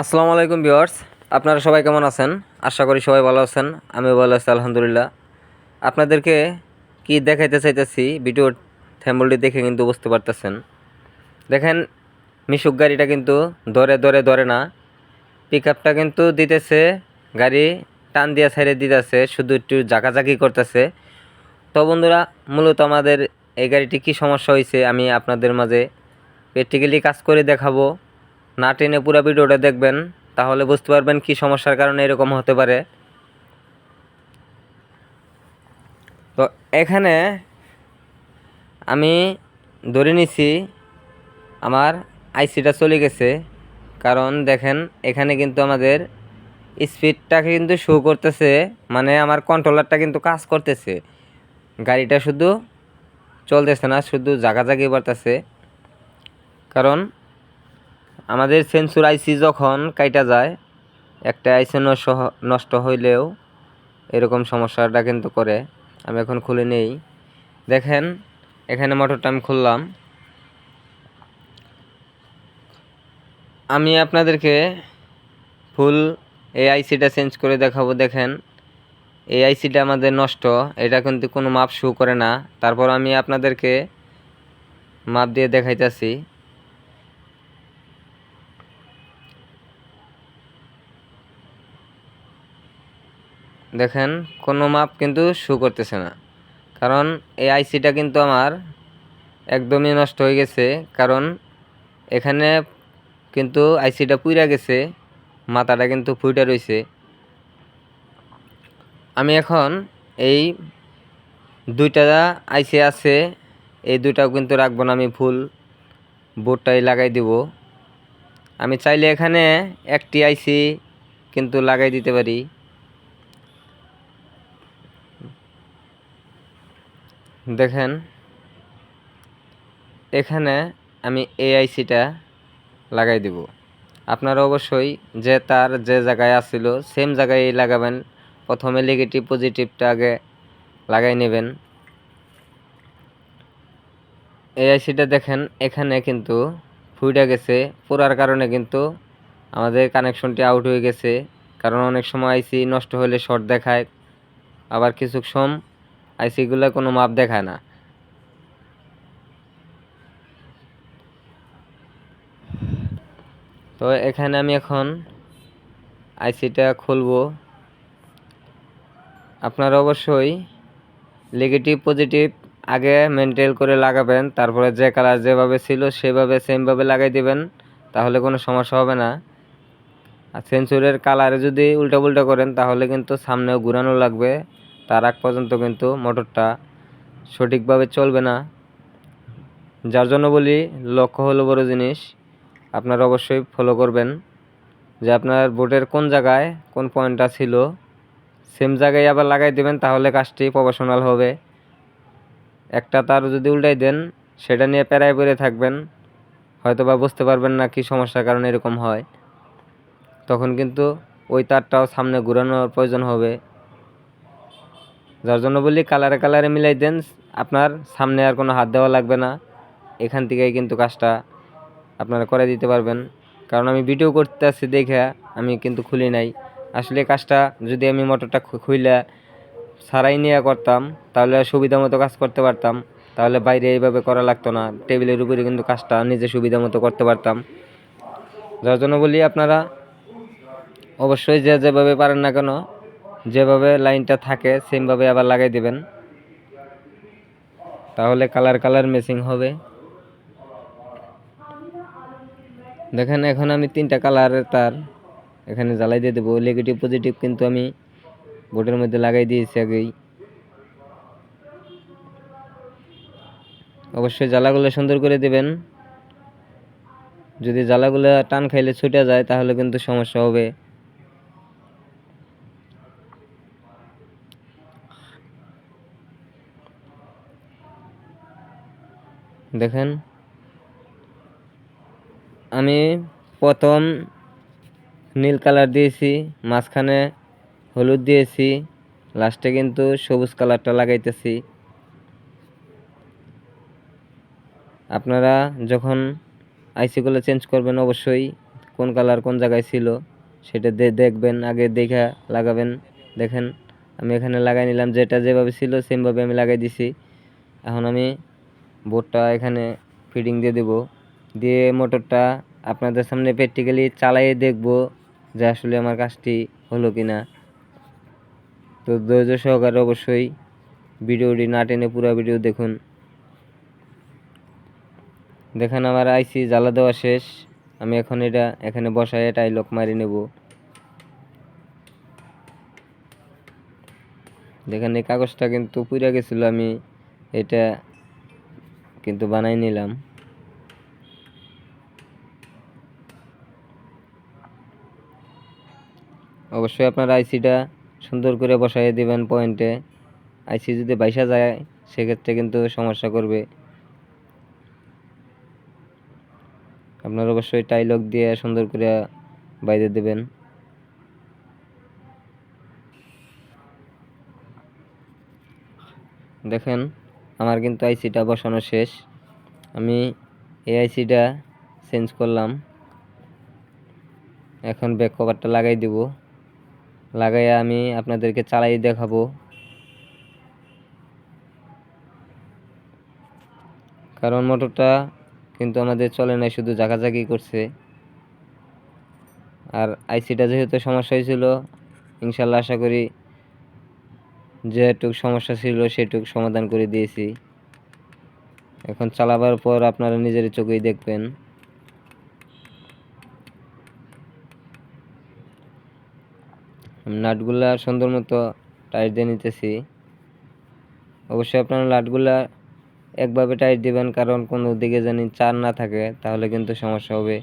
আসসালামু আলাইকুম ভিউয়ার্স, আপনারা সবাই কেমন আছেন? আশা করি সবাই ভালো আছেন, আমিও ভালো আছি, আলহামদুলিল্লাহ। আপনাদেরকে কি দেখাইতে চাইতেছি, ভিডিও থ্যাম্বলটি দেখে কিন্তু বুঝতে পারতেছেন। দেখেন, মিশুক গাড়িটা কিন্তু ধরে ধরে ধরে না। পিক আপটা কিন্তু দিতেছে, গাড়ি টান দিয়া সাইডে দিতেছে, শুধু একটু জাকাজাকি করতেছে। তো বন্ধুরা, মূলত আমাদের এই গাড়িটি কী সমস্যা হয়েছে আমি আপনাদের মাঝে প্র্যাকটিক্যালি কাজ করে দেখাবো। না টেনে পুরো ভিডিওটা দেখবেন, তাহলে বুঝতে পারবেন কি সমস্যার কারণে এরকম হতে পারে। তো এখানে আমি ধরে নিছি আমার আইসিটা চলে গেছে, কারণ দেখেন এখানে কিন্তু আমাদের স্পিডটাকে কিন্তু শো করতেছে মানে আমার কন্ট্রোলারটা কিন্তু কাজ করতেছে। গাড়িটা শুধু চলতেছে না, শুধু জাগাজাগি বাড়তেছে। কারণ আমাদের সেন্সুর আইসি যখন কাইটা যায়, একটা আইসি নষ্ট হইলেও এরকম সমস্যাটা কিন্তু করে। আমি এখন খুলে নেই। দেখেন, এখানে মোটরটা আমি খুললাম। আমি আপনাদেরকে ফুল এই আইসিটা চেঞ্জ করে দেখাবো। দেখেন, এই আইসিটা আমাদের নষ্ট, এটা কিন্তু কোনো মাপ শো করে না। তারপর আমি আপনাদেরকে মাপ দিয়ে দেখাইতেছি। দেখেন, কোনো মাপ কিন্তু শু করতেছে না। কারণ এই আইসিটা কিন্তু আমার একদমই নষ্ট হয়ে গেছে। কারণ এখানে কিন্তু আইসিটা পুইরা গেছে, মাথাটা কিন্তু ফুইটা রয়েছে আমি এখন এই দুইটা আইসি আছে, এই দুইটাও কিন্তু রাখব না আমি ফুল। বোর্ডটাই লাগাই দিব। আমি চাইলে এখানে একটি আইসি কিন্তু লাগাই দিতে পারি। দেখেন, এখানে আমি এআইসিটা লাগাই দিব। আপনারা অবশ্যই যে তার যে জায়গায় আসছিল সেম জায়গায় লাগাবেন। প্রথমে নেগেটিভ পজিটিভটা আগে লাগাই নেবেন। এআইসিটা দেখেন, এখানে কিন্তু ফুইটা গেছে। পুরার কারণে কিন্তু আমাদের কানেকশনটি আউট হয়ে গেছে। কারণ অনেক সময় আইসি নষ্ট হলে শর্ট দেখায়। আবার কিছু সম আইসিগুলো কোনো মাপ দেখায় না। তো এখানে আমি এখন আইসিটা খুলবো। আপনারা অবশ্যই নেগেটিভ পজিটিভ আগে মেনটেন করে লাগাবেন, তারপরে যে কালার যেভাবে ছিল সেভাবে সেমভাবে লাগাই দিবেন, তাহলে কোনো সমস্যা হবে না। আর সেন্সুরের কালারে যদি উল্টা করেন, তাহলে কিন্তু সামনেও ঘুরানো লাগবে। তার আগ পর্যন্ত কিন্তু মোটরটা সঠিকভাবে চলবে না। যার জন্য বলি লক্ষ্য হলো বড় জিনিস, আপনারা অবশ্যই ফলো করবেন যে আপনার বোটের কোন জায়গায় কোন পয়েন্টটা ছিল। সেম জায়গায় আবার লাগাই দেবেন তাহলে কাজটি প্রফেশনাল হবে। একটা তার যদি উল্টাই দেন, সেটা নিয়ে প্যারায় পড়ে থাকবেন। হয়তো বা বুঝতে পারবেন না কি সমস্যার কারণে এরকম হয়। তখন কিন্তু ওই তারটাও সামনে ঘুরানোর প্রয়োজন হবে। যার জন্য বলি কালারে কালারে মিলাই দেন, আপনার সামনে আর কোনো হাত দেওয়া লাগবে না। এখান থেকেই কিন্তু কাজটা আপনারা করে দিতে পারবেন। কারণ আমি ভিডিও করতে আসছি দেখে আমি কিন্তু খুলি নাই। আসলে কাজটা যদি আমি মোটরটা খুইলা সারাই নিয়ে করতাম, তাহলে সুবিধা মতো কাজ করতে পারতাম। তাহলে বাইরে এইভাবে করা লাগতো না। টেবিলের উপরে কিন্তু কাজটা নিজে সুবিধা মতো করতে পারতাম। যার জন্য বলি আপনারা অবশ্যই যে যেভাবে পারেন না কেন যেভাবে লাইনটা থাকে, সেমভাবে আবার লাগাই দিবেন। তাহলে কালার কালার ম্যাচিং হবে। দেখেন, এখন আমি তিনটা কালারের তার এখানে জ্বালাই দিয়ে দেবো। নেগেটিভ পজিটিভ কিন্তু আমি বোর্ডের মধ্যে লাগাই দিয়েছি আগেই। অবশ্যই জ্বালাগুলো সুন্দর করে দেবেন। যদি জ্বালাগুলো টান খাইলে ছুটে যায়, তাহলে কিন্তু সমস্যা হবে। দেখেন। আমি প্রথম নীল কালার দিয়েছি, মাঝখানে হলুদ দিয়েছি, লাস্টে কিন্তু সবুজ কালারটা লাগাইতেছি। আপনারা যখন আইসিগুলো চেঞ্জ করবেন অবশ্যই কোন কালার কোন জায়গায় ছিল সেটা দেখবেন, আগে দেখা লাগাবেন। দেখেন, আমি এখানে লাগাই নিলাম, যেটা যেভাবে ছিল সেমভাবে আমি লাগাই দিছি। এখন আমি বোর্ডটা এখানে ফিটিং দিয়ে দেব। দিয়ে মোটরটা আপনাদের সামনে প্র্যাকটিক্যালি চালিয়ে দেখব যে আসলে আমার কাজটি হলো কি না তো ধৈর্য সহকারে অবশ্যই ভিডিওটি না টেনে পুরো ভিডিও দেখুন। দেখেন আমার আইসি জ্বালা দেওয়া শেষ। আমি এখন এটা এখানে বসায় এটাই লক মারি নেব। দেখেন এই কাগজটা কিন্তু পুড়ে গেছিল, আমি এটা কিন্তু বানাই নিলাম। অবশ্যই আপনার আইসিটা সুন্দর করে বসাই দিবেন পয়েন্টে। আইসি যদি বাইসা যায়, সেক্ষেত্রে কিন্তু সমস্যা করবে। আপনার অবশ্যই টাইলক দিয়ে সুন্দর করে বাইরে দেবেন। দেখেন আমার কিন্তু আইসিটা বসানো শেষ। আমি এই আইসিটা চেঞ্জ করলাম। এখন ব্যাক কভারটা লাগাই দিব। লাগাইয়া আমি আপনাদেরকে চালাই দেখাবো। কারণ মোটরটা কিন্তু আমাদের চলে নাই, শুধু জাগাজাগি করছে। আর আইসিটা যেহেতু সমস্যা হয়েছিল, ইনশাল্লাহ আশা করি যেটুক সমস্যা ছিল সেটুক সমাধান করে দিয়েছি। এখন চালাবার পর আপনারা নিজের চোখেই দেখবেন। নাটগুলা সুন্দর মতো টাইট দিয়ে নিতেছি। অবশ্যই আপনারা নাটগুলা একভাবে টাইট দিবেন, কারণ কোনো দিকে জানি চার না থাকে, তাহলে কিন্তু সমস্যা হবে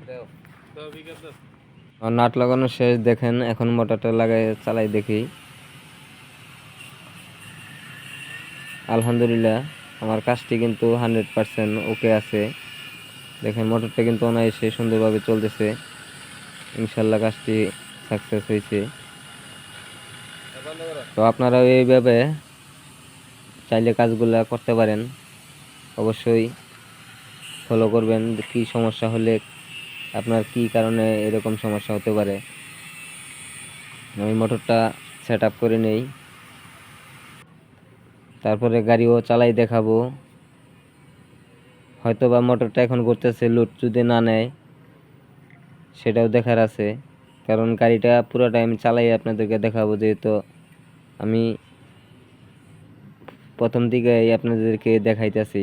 আমার নাট লাগানো শেষ, দেখেন, এখন মোটরটা লাগাই, চালাই দেখি। আলহামদুলিল্লাহ, আমার কাজটি কিন্তু হান্ড্রেড পারসেন্ট ওকে আছে। দেখেন, মোটরটা কিন্তু অনায়াসে সুন্দরভাবে চলতেছে। ইনশাল্লাহ কাজটি সাকসেস হয়েছে। তো আপনারা এইভাবে চাইলে কাজগুলা করতে পারেন। অবশ্যই ফলো করবেন। কী সমস্যা হলে আপনার কী কারণে এরকম সমস্যা হতে পারে? আমি মোটরটা সেট আপ করে নেই। তারপরে গাড়িও চালাই দেখাবো। হয়তো বা মোটরটা এখন করতেছে লুট যদি না নেয়, সেটাও দেখার আছে। কারণ গাড়িটা পুরো টাইম চালাই আপনাদেরকে দেখাবো, যেহেতু আমি প্রথম দিকে আপনাদেরকে দেখাইতেছি।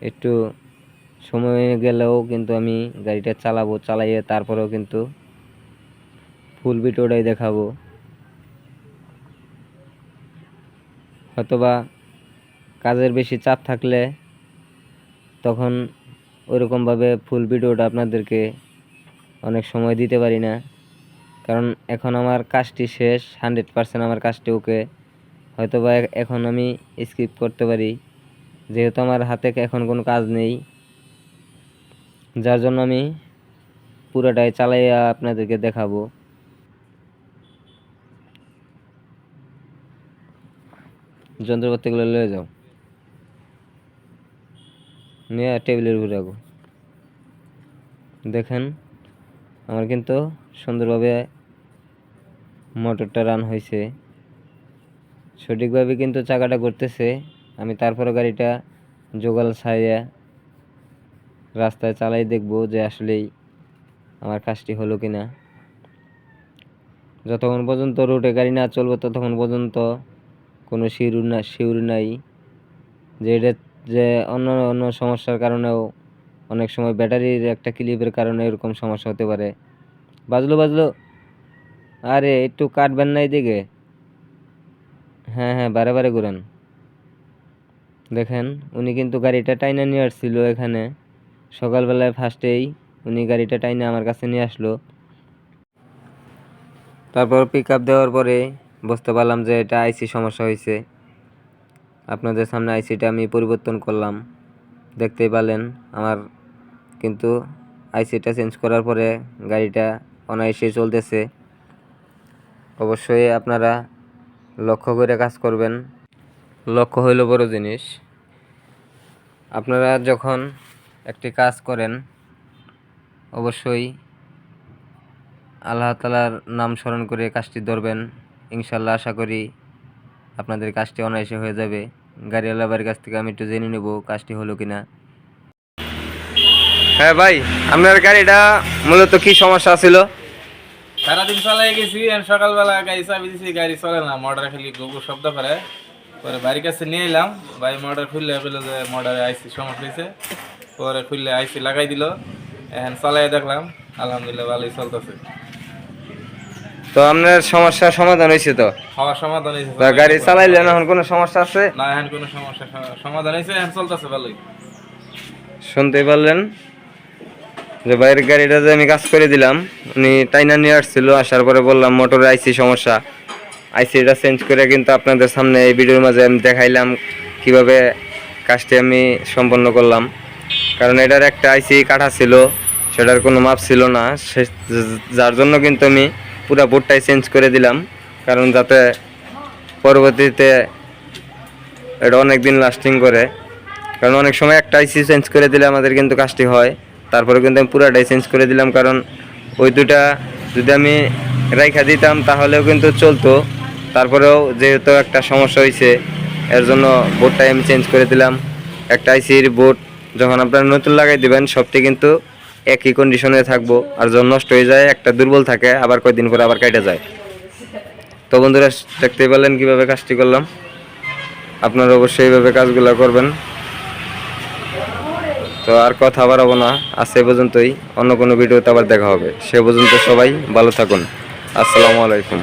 একটু সময় গেলেও কিন্তু আমি গাড়িটা চালাবো, চালাইয়ে তারপরেও কিন্তু ফুল ভিডিওটাই দেখাবো। হয়তোবা কাজের বেশি চাপ থাকলে তখন ওইরকমভাবে ফুল ভিডিওটা আপনাদেরকে অনেক সময় দিতে পারি না। কারণ এখন আমার কাজটি শেষ হান্ড্রেড পার্সেন্ট আমার কাজটি ওকে। হয়তোবা এখন আমি স্কিপ করতে পারি। যেহেতু আমার হাতে এখন কোনো কাজ নেই যার জন্য আমি পুরোটাই চালাইয়া আপনাদেরকে দেখাবো। যন্ত্রপাতিগুলো লয়ে যাও। নিয়ে টেবিলের উপরে রাখো। দেখেন, আমার কিন্তু সুন্দরভাবে মোটরটা রান হয়েছে। সঠিকভাবে কিন্তু চাকাটা করতেছে আমি তারপরে গাড়িটা জোগাল ছাইয়া রাস্তায় চালাই দেখব যে আসলেই আমার কাজটি হলো কি না যতক্ষণ পর্যন্ত রোডে গাড়ি না চলবে, ততক্ষণ পর্যন্ত কোনো শিউর না, শিউর নাই। যে এটা যে অন্য অন্য সমস্যার কারণেও অনেক সময় ব্যাটারির একটা ক্লিপের কারণে এরকম সমস্যা হতে পারে। বাজলো বাজলো। আরে, একটু কাটবেন না এদিকে। হ্যাঁ হ্যাঁ বারে বারে ঘুরেন। দেখেন, উনি কিন্তু গাড়িটা টাইনা নিয়ে আসছিল এখানে। সকালবেলায় ফার্স্টেই উনি গাড়িটা টাইনে আমার কাছে নিয়ে আসলো। তারপর পিক আপ দেওয়ার পরে বুঝতে পারলাম যে এটা আইসি সমস্যা হয়েছে। আপনাদের সামনে আইসিটা আমি পরিবর্তন করলাম। দেখতেই পেলেন আমার কিন্তু আইসিটা চেঞ্জ করার পরে গাড়িটা অনায়াসে চলতেছে। অবশ্যই আপনারা লক্ষ্য করে কাজ করবেন। লক্ষ্য হইল বড় জিনিস। আপনারা যখন একটি কাজ করেন অবশ্যই আল্লাহ তালার নাম স্মরণ করে কাজটি ধরবেন। ইনশাল্লাহ আশা করি আপনাদের কাজটি অনায়াসে হয়ে যাবে। গাড়িওয়ালা বাড়ির কাছ থেকে আমি একটু জেনে নেব কাজটি হলো কিনা। হ্যাঁ ভাই আপনার গাড়িটা মূলত কি সমস্যা ছিল? সারাদিন চালাই গেছি আর সকালবেলা গাড়ি চাবি দিছি গাড়ি চলে না মোটর খালি গোগো শব্দ করে। পরে বাড়ির কাছে নিয়ে এলাম ভাই মোটর খুললে বলল যে মোটরে আইসি সমস্যা হয়েছে পরে খুললে আইসি লাগাই দিল। এখন চালাই দেখলাম আলহামদুলিল্লাহ ভালোই চলতেছে। তো আপনার সমস্যার সমাধান হয়েছে তো? হওয়ার সমাধান হয়েছে তা গাড়ি চালাইলেন এখন কোনো সমস্যা আছে? না এখন কোনো সমস্যা সমাধান হয়েছে এখন চলতেছে ভালোই। শুনতে পারলেন যে বাইরের গাড়িটা যে আমি কাজ করে দিলাম উনি টাইনা নিয়ে আসছিল আসার পরে বললাম মোটরে আইসি সমস্যা। আইসিটা চেঞ্জ করে কিন্তু আপনাদের সামনে এই ভিডিওর মাঝে আমি দেখাইলাম কীভাবে কাজটি আমি সম্পন্ন করলাম। কারণ এটার একটা আইসি কাটা ছিল, সেটার কোনো মাপ ছিল না। সে যার জন্য কিন্তু আমি পুরো বোর্ডটাই চেঞ্জ করে দিলাম, কারণ যাতে পরবর্তীতে এটা অনেক দিন লাস্টিং করে। কারণ অনেক সময় একটা আইসি চেঞ্জ করে দিলে আমাদের কিন্তু কাজটি হয়, তারপরে কিন্তু আমি পুরাটাই চেঞ্জ করে দিলাম, কারণ ওই দুটা যদি আমি রাইখা দিতাম তাহলেও কিন্তু চলতো। তারপরেও যেহেতু একটা সমস্যা হয়েছে এর জন্য বোর্ডটাই আমি চেঞ্জ করে দিলাম। একটা আইসির বোর্ড যখন আপনারা নতুন লাগাই দিবেন, সবটি কিন্তু একই কন্ডিশনে থাকব। আর যখন নষ্ট হয়ে যায়, একটা দুর্বল থাকে, আবার কয়েকদিন পরে আবার কেটে যায়। তো বন্ধুরা, দেখতেই পারলেন কীভাবে কাজটি করলাম। আপনারা অবশ্যই এইভাবে কাজগুলো করবেন। তো আর কথা বাড়াবো না। আজ সে পর্যন্তই। অন্য কোনো ভিডিওতে আবার দেখা হবে। সে পর্যন্ত সবাই ভালো থাকুন। আসসালামু আলাইকুম।